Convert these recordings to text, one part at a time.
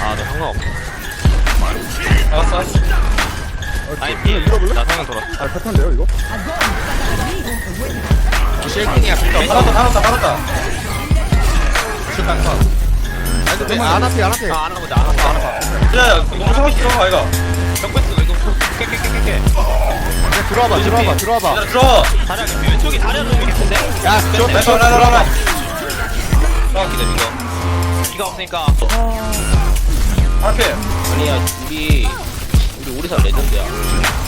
아, 너 상관없어. 나갔어 아니, 피해. 나 상관 돌았어. 아 패턴데요 이거? 실킹이야, 필터. 살았다 살았다 살았다 실패한 컷안 앞에 안 앞에 아, 안 하고, 나, 안 하고, 안 하고. 야 야 너무 상황 들어가 아이가 벽배스, 이거, 깨깨깨깨깨. 야 들어와봐 들어와봐 들어와봐 얘들아 들어 다리야, 왼쪽이 다리야, 좀 있겠는데? 야 저, 왼쪽 저, 라라 라라 아, 기다려, 이거. 기가 없으니까. 앞에 아니야, 우리, 우리 오리사 레전드야.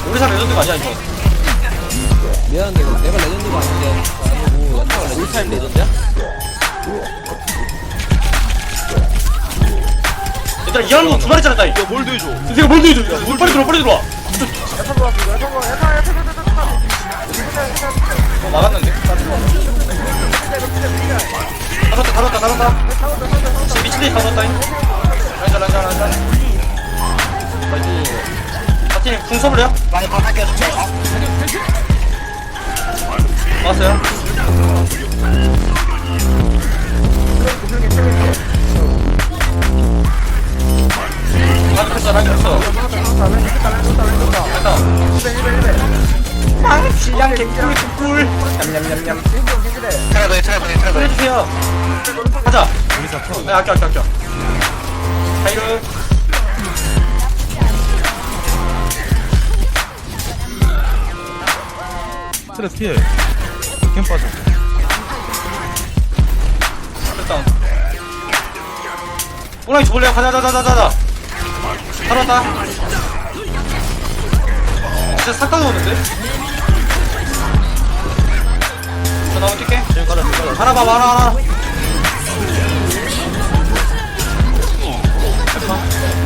우리 사 레전드가 아니야 이거 미안한데, 이거 내가 레전드가 아닌데. 아니고, 야타가 레전드. 우리 레전드야? 얘들아 이하는 거두 마리 잘랐다 이거 뭘 도해줘? 내가 뭘 도와줘 야, 빨리 들어와 빨리 들어와 어 막았는데 잡았다 잡았다 잡았다 미친데 잡았다 라인자 라인자 라인자. 나이스 바티님 궁 써볼래요? 많이 바닥에 줄게. 왔어요? 라인자 폈어 됐다. 차라리, 차라리, 차라리. 해주세요. 가자. 네 아껴 아껴 아껴 피해 캠 빠져. 됐다 호랑이 죽을래요? 가자 가자 가자 가자 살았다. 진짜 싹 가져오는데? 저 나무 뛸게. 지금 가자, 지금 가자. 하나 봐봐 하나 하나.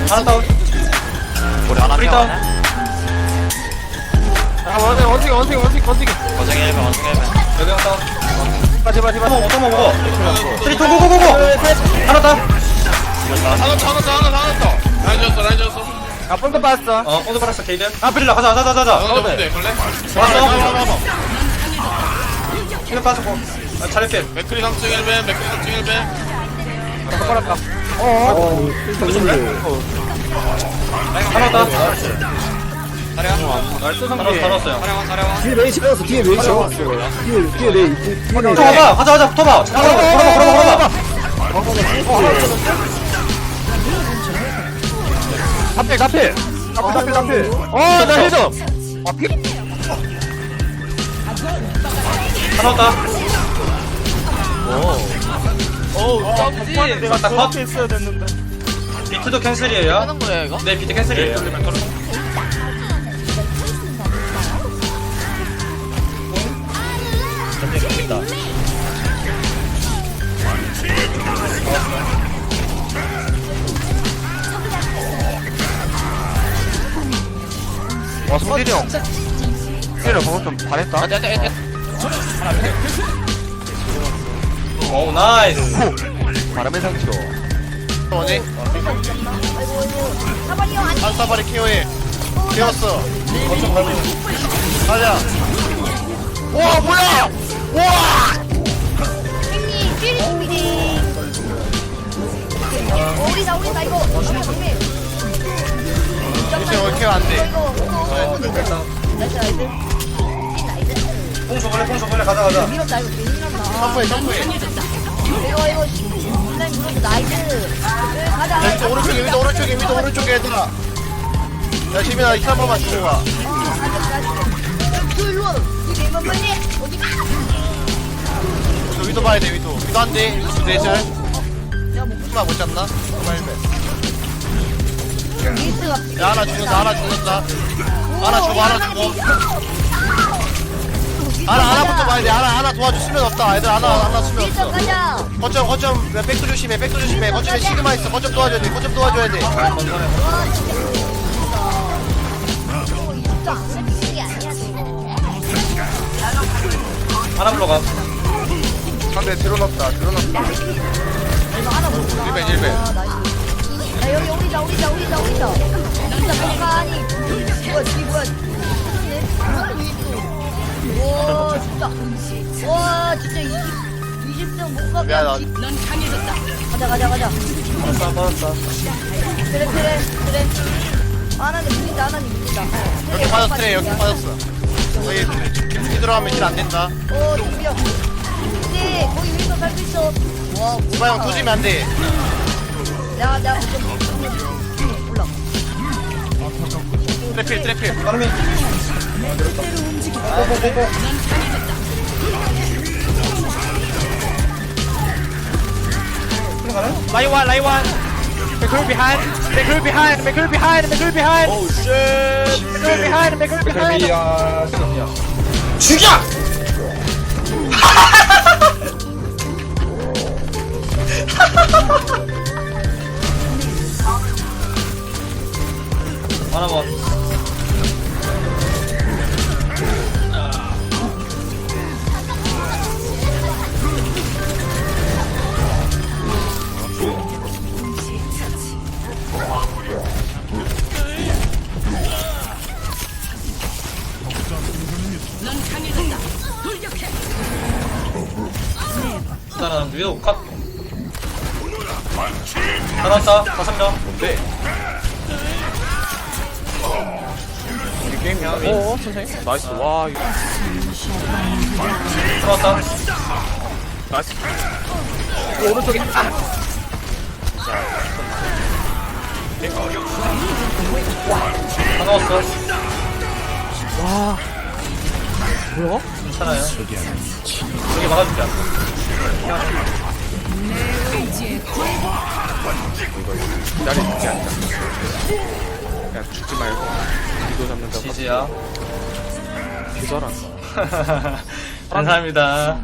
하나 다운. 우리 하나 다운 아 원숭이 원숭이 원숭이 원숭이 원숭이. 원숭이 1배, 원숭이 1배. 여기 하나 다운 빠지 빠지. 또 먹어 또 먹어 쓰리 투 고고고고 하나 다운 하나 더, 하나 더, 하나 더, 하나 더. 라인 줬어, 라인 줬어. 아 뽕도 빠졌어. 어 오늘 팔았어 게이드 아 브릴라 가자 가자 가자 가자. 뭔데, 볼래? 왔어. 힐 빠졌고. 아, 잘했게 맥크리 3층 1배, 맥크리 3층 1배. 빨았다. 어어. 하나 다운 나이스 하나 살았어요 사령원, 사령원. 뒤에 메이 채웠어 뒤에 메이 채웠어 뒤에 뒤에 메이 뒤에 메이 가봐 가자 가자 붙어봐 걸어봐 걸어봐 걸어봐 카페 카페 카페 카페 어나 하나 다운 어우 점지 내가 딱저 앞에 있어야 됐는데 비트도 캔슬이에요 하는 거야, 이거? 네 비트 캔슬이에요 와 성진이 형 성진이 형 방금 좀 잘했다 아, 야, 야, 야. 오 나이스 바람의 상처? 사발이 형 아니 한사발이 케어해. 케어했어. 가자. 와, 뭐야! 와! 형님 찌리 준비돼 어, 우리다 우리다 이거 형님 이제 왜 케어 안 돼? 이거 이거 나이스 나이스 뽕 줘볼래 뽕 줘볼래 가자 가자 밀었다 이거 밀었다 점프해, 점프해. 이거 이거 나이스 네, 가자 오른쪽에, 위도 오른쪽에, 위도 오른쪽에 얘들아. 야, 지민아, 힐한 번만 주고 가. 돼, 위도. 위도 한 대, 위도 네 줄. 야뭐 하나 못 잡나? 정말 미스가 야, 하나 죽는다, 하나 죽는다. 하나 죽어, 하나 죽어. 하나, 하나부터 봐야 돼. 하나, 하나 도와줄 수면 없다. 얘들 하나, 하나 수면 없어. 거점, 거점, 백도 조심해, 백도 조심해. 거점에 시그마 있어. 거점 도와줘야 돼, 거점 도와줘야 돼. 먹구나 일배, 일배. 아, 나이스. 야 여기 우리다 우리다 우리다 우리다. 뭔가 아니 뭐야 뒤 뭐야 와 진짜 와 진짜 20 20등 못 가면. 넌 강해졌다. 가자 가자 가자. 받았다 받았다 그래 그래 그래. 하나님 믿는다 하나님 믿는다. 어, 여기 빠졌어 여기 빠졌어. 저기 여기 들어가면 힐 안 된다. 오 준비야 거기 위에서 살고 있어 와 디바 형 터지면 안 돼. 내가 내가 좀 올라 트래필 트래필. 빠르면. 라이완 라이완 맥클 비하인드 맥클 비하인드 맥클 비하인드 맥클 비하인드 오우 쉣 맥클 비하인드 맥클 비하인드 시간이야 죽여! 하나만 일단은 위로 컷 나갔다. 다섯 명. 뭔데? 게임이야 어 선생님? 나이스. 와 이거. 들어왔다. 나이스. 그 오른쪽에. 아! 다 넣었어. 와. 뭐야? 괜찮아요. 여기 막아줄게 기다리 죽지 않자 야 죽지 말고 이거 잡는다고 지지야. 기절한다. 감사합니다